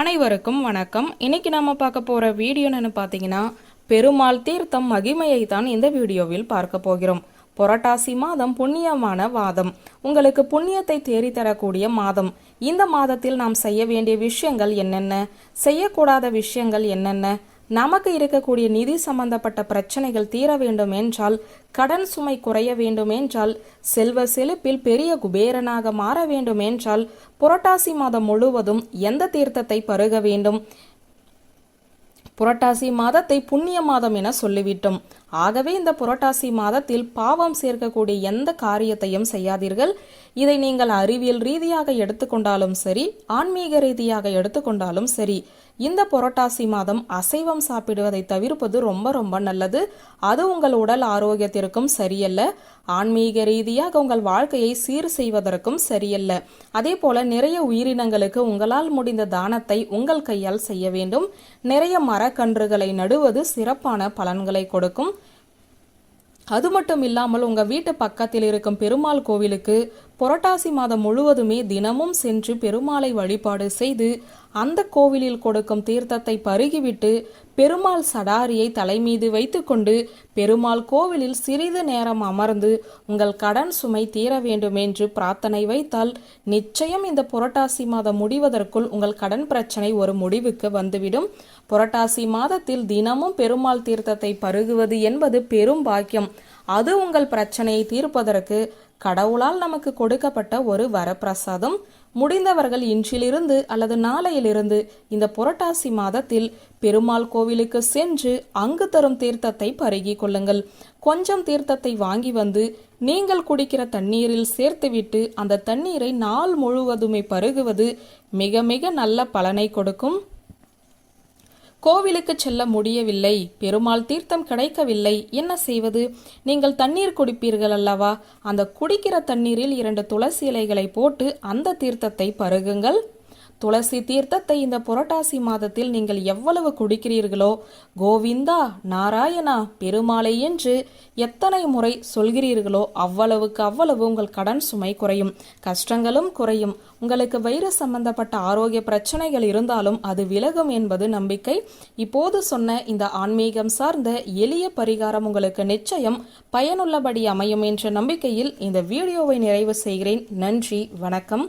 அனைவருக்கும் வணக்கம். இன்னைக்கு நாம பார்க்க போற வீடியோன்னு பார்த்தீங்கன்னா பெருமாள் தீர்த்தம் மகிமையை தான் இந்த வீடியோவில் பார்க்க போகிறோம். புரட்டாசி மாதம் புண்ணியமான வாதம். உங்களுக்கு புண்ணியத்தை தேறித்தரக்கூடிய மாதம். இந்த மாதத்தில் நாம் செய்ய வேண்டிய விஷயங்கள் என்னென்ன? செய்யக்கூடாத விஷயங்கள் என்னென்ன? நமக்கு இருக்கக்கூடிய நிதி சம்பந்தப்பட்ட பிரச்சனைகள் தீர வேண்டும் என்றால் கடன் சுமை குறைய வேண்டும் என்றால் செல்வ செழிப்பில் பெரிய குபேரனாக மாற வேண்டும் என்றால் புரட்டாசி மாதம் முழுவதும் எந்த தீர்த்தத்தை பருக வேண்டும்? புரட்டாசி மாதத்தை புண்ணிய மாதம் என சொல்லிவிட்டோம். ஆகவே இந்த புரட்டாசி மாதத்தில் பாவம் சேர்க்கக்கூடிய எந்த காரியத்தையும் செய்யாதீர்கள். இதை நீங்கள் அறிவியல் ரீதியாக எடுத்துக்கொண்டாலும் சரி ஆன்மீக ரீதியாக எடுத்துக்கொண்டாலும் சரி இந்த புரட்டாசி மாதம் அசைவம் சாப்பிடுவதை தவிர்ப்பது ரொம்ப ரொம்ப நல்லது. அது உங்கள் உடல் ஆரோக்கியத்திற்கும் சரியல்ல. ஆன்மீக ரீதியாக உங்கள் வாழ்க்கையை சீர் செய்வதற்கும் சரியல்ல. அதே போல நிறைய உயிரினங்களுக்கு உங்களால் முடிந்த தானத்தை உங்கள் கையால் செய்ய வேண்டும். நிறைய மரக்கன்றுகளை நடுவது சிறப்பான பலன்களை கொடுக்கும். அது மட்டும் இல்லாமல் உங்க வீட்டு பக்கத்தில் இருக்கும் பெருமாள் கோவிலுக்கு புரட்டாசி மாதம் முழுவதுமே தினமும் சென்று பெருமாளை வழிபாடு செய்து அந்த கோவிலில் கொடுக்கும் தீர்த்தத்தை பருகிவிட்டு பெருமாள் சடாரியை தலைமீது வைத்துக்கொண்டு பெருமாள் கோவிலில் சிறிது நேரம் அமர்ந்து உங்கள் கடன் சுமை தீர வேண்டும் என்று பிரார்த்தனை வைத்தால் நிச்சயம் இந்த புரட்டாசி மாதம் முடிவதற்குள் உங்கள் கடன் பிரச்சனை ஒரு முடிவுக்கு வந்துவிடும். புரட்டாசி மாதத்தில் தினமும் பெருமாள் தீர்த்தத்தை பருகுவது என்பது பெரும் பாக்கியம். அது உங்கள் பிரச்சனையை தீர்ப்பதற்கு கடவுளால் நமக்கு கொடுக்கப்பட்ட ஒரு வரப்பிரசாதம். முடிந்தவர்கள் இன்றிலிருந்து அல்லது நாளையிலிருந்து இந்த புரட்டாசி மாதத்தில் பெருமாள் கோவிலுக்கு சென்று அங்கு தரும் தீர்த்தத்தை பருகிக் கொள்ளுங்கள். கொஞ்சம் தீர்த்தத்தை வாங்கி வந்து நீங்கள் குடிக்கிற தண்ணீரில் சேர்த்துவிட்டு அந்த தண்ணீரை நாள் முழுவதுமே பருகுவது மிக மிக நல்ல பலனை கொடுக்கும். கோவிலுக்கு செல்ல முடியவில்லை. பெருமாள் தீர்த்தம் கிடைக்கவில்லை. என்ன செய்வது? நீங்கள் தண்ணீர் குடிப்பீர்கள் அல்லவா? அந்த குடிக்கிற தண்ணீரில் இரண்டு துளசி இலைகளை போட்டு அந்த தீர்த்தத்தை பருகுங்கள். துளசி தீர்த்தத்தை இந்த புரட்டாசி மாதத்தில் நீங்கள் எவ்வளவு குடிக்கிறீர்களோ கோவிந்தா நாராயணா பெருமாளை என்று எத்தனை முறை சொல்கிறீர்களோ அவ்வளவுக்கு அவ்வளவு உங்கள் கடன் சுமை குறையும் கஷ்டங்களும் குறையும். உங்களுக்கு வைரஸ் சம்பந்தப்பட்ட ஆரோக்கிய பிரச்சனைகள் இருந்தாலும் அது விலகும் என்பது நம்பிக்கை. இப்போது சொன்ன இந்த ஆன்மீகம் சார்ந்த எளிய பரிகாரம் உங்களுக்கு நிச்சயம் பயனுள்ளபடி அமையும் என்ற நம்பிக்கையில் இந்த வீடியோவை நிறைவு செய்கிறேன். நன்றி வணக்கம்.